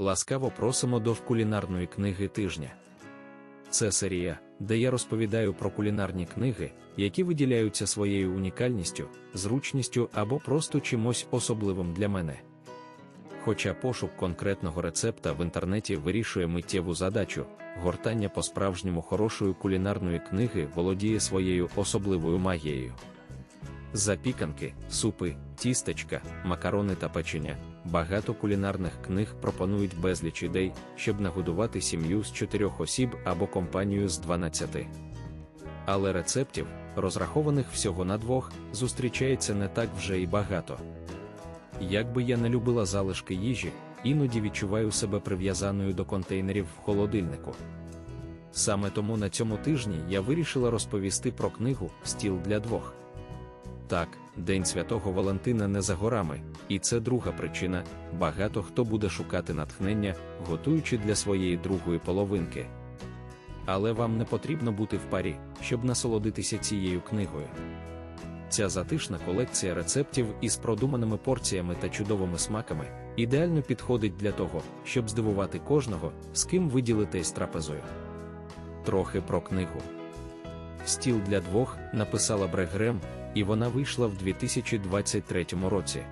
Ласкаво просимо до кулінарної книги тижня. Це серія, де я розповідаю про кулінарні книги, які виділяються своєю унікальністю, зручністю або просто чимось особливим для мене. Хоча пошук конкретного рецепта в інтернеті вирішує миттєву задачу, гортання по-справжньому хорошої кулінарної книги володіє своєю особливою магією. Запіканки, супи, тістечка, макарони та печення. Багато кулінарних книг пропонують безліч ідей, щоб нагодувати сім'ю з чотирьох осіб або компанію з 12. Але рецептів, розрахованих всього на двох, зустрічається не так вже і багато. Як би я не любила залишки їжі, іноді відчуваю себе прив'язаною до контейнерів в холодильнику. Саме тому на цьому тижні я вирішила розповісти про книгу Стіл для двох. Так, День Святого Валентина не за горами, і це друга причина багато хто буде шукати натхнення, готуючи для своєї другої половинки. Але вам не потрібно бути в парі, щоб насолодитися цією книгою. Ця затишна колекція рецептів із продуманими порціями та чудовими смаками ідеально підходить для того, щоб здивувати кожного, з ким ви ділитесь трапезою. Трохи про книгу. Стіл для двох написала Брегрем, і вона вийшла в 2023 році.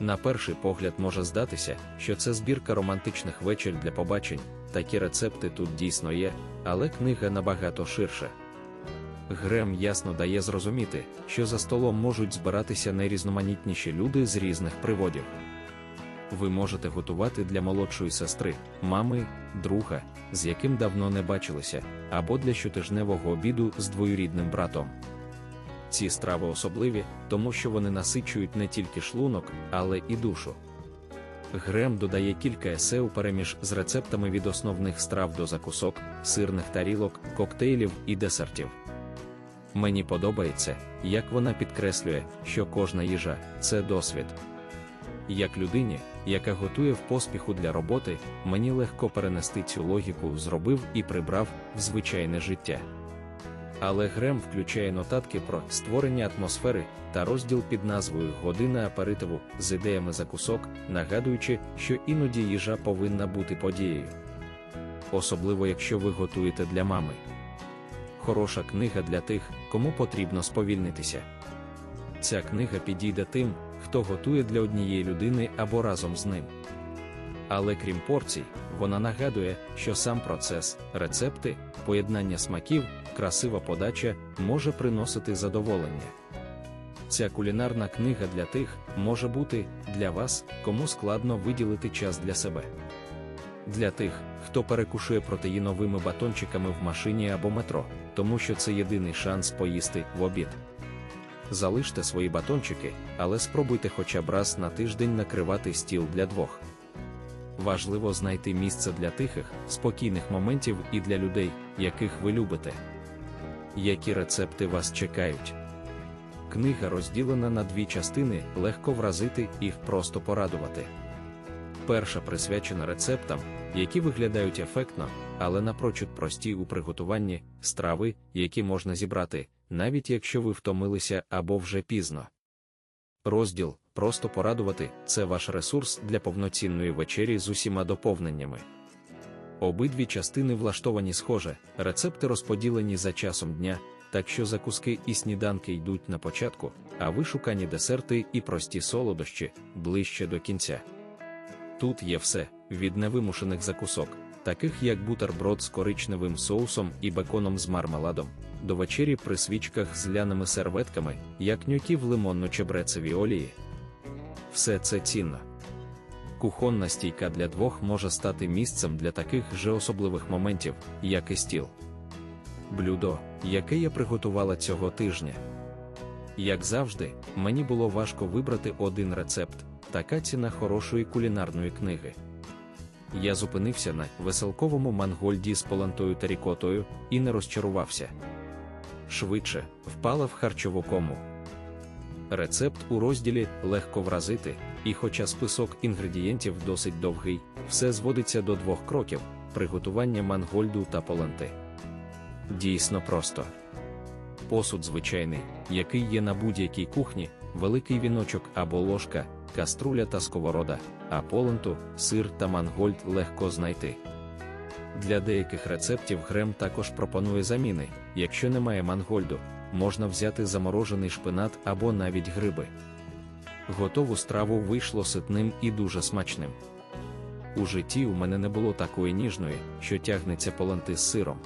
На перший погляд може здатися, що це збірка романтичних вечір для побачень, такі рецепти тут дійсно є, але книга набагато ширша. Грем ясно дає зрозуміти, що за столом можуть збиратися найрізноманітніші люди з різних приводів. Ви можете готувати для молодшої сестри, мами, друга, з яким давно не бачилися, або для щотижневого обіду з двоюрідним братом. Ці страви особливі, тому що вони насичують не тільки шлунок, але і душу. Грем додає кілька есе у переміж з рецептами від основних страв до закусок, сирних тарілок, коктейлів і десертів. Мені подобається, як вона підкреслює, що кожна їжа це досвід. Як людині, яка готує в поспіху для роботи, мені легко перенести цю логіку зробив і прибрав в звичайне життя. Але Грем включає нотатки про створення атмосфери та розділ під назвою Година аперитиву з ідеями закусок, нагадуючи, що іноді їжа повинна бути подією. Особливо якщо ви готуєте для мами. Хороша книга для тих, кому потрібно сповільнитися. Ця книга підійде тим, хто готує для однієї людини або разом з ним. Але крім порцій, вона нагадує, що сам процес, рецепти, поєднання смаків, красива подача може приносити задоволення. Ця кулінарна книга для тих може бути для вас, кому складно виділити час для себе. Для тих, хто перекушує протеїновими батончиками в машині або метро, тому що це єдиний шанс поїсти в обід. Залиште свої батончики, але спробуйте хоча б раз на тиждень накривати стіл для двох. Важливо знайти місце для тихих, спокійних моментів і для людей, яких ви любите. Які рецепти вас чекають? Книга розділена на дві частини, легко вразити і просто порадувати. Перша присвячена рецептам, які виглядають ефектно, але напрочуд прості у приготуванні страви, які можна зібрати, навіть якщо ви втомилися або вже пізно. Розділ просто порадувати це ваш ресурс для повноцінної вечері з усіма доповненнями. Обидві частини влаштовані схоже, рецепти розподілені за часом дня, так що закуски і сніданки йдуть на початку, а вишукані десерти і прості солодощі ближче до кінця. Тут є все від невимушених закусок, таких як бутерброд з коричневим соусом і беконом з мармеладом, до вечері при свічках з ляними серветками, як нюки в лимонно-чебрецевій олії. Все це цінно. Кухонна стійка для двох може стати місцем для таких же особливих моментів, як і стіл. Блюдо, яке я приготувала цього тижня. Як завжди, мені було важко вибрати один рецепт, така ціна хорошої кулінарної книги. Я зупинився на веселковому мангольді з полантою та рікотою і не розчарувався. Швидше впала в харчову кому. Рецепт у розділі легко вразити, і хоча список інгредієнтів досить довгий, все зводиться до двох кроків приготування мангольду та поланти. Дійсно просто. Посуд звичайний, який є на будь-якій кухні, великий віночок або ложка, каструля та сковорода, а поленту, сир та мангольд легко знайти. Для деяких рецептів Грем також пропонує заміни. Якщо немає мангольду, можна взяти заморожений шпинат або навіть гриби. Готову страву вийшло ситним і дуже смачним. У житті у мене не було такої ніжної, що тягнеться полонти з сиром.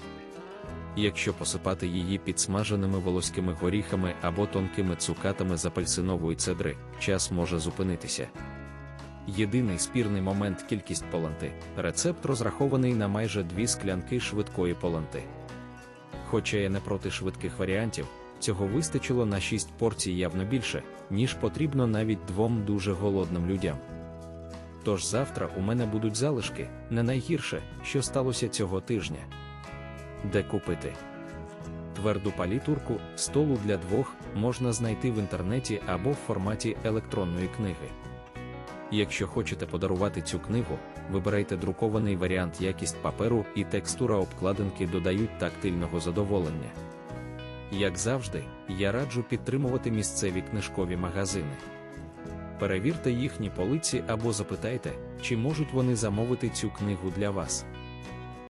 Якщо посипати її підсмаженими волоськими горіхами або тонкими цукатами з апельсинової цедри, час може зупинитися. Єдиний спірний момент кількість полонти. Рецепт розрахований на майже дві склянки швидкої полонти. Хоча я не проти швидких варіантів, цього вистачило на 6 порцій явно більше, ніж потрібно навіть двом дуже голодним людям. Тож завтра у мене будуть залишки, не найгірше, що сталося цього тижня. Де купити? Тверду палітурку столу для двох можна знайти в інтернеті або в форматі електронної книги. Якщо хочете подарувати цю книгу, вибирайте друкований варіант якість паперу і текстура обкладинки додають тактильного задоволення. Як завжди, я раджу підтримувати місцеві книжкові магазини. Перевірте їхні полиці або запитайте, чи можуть вони замовити цю книгу для вас.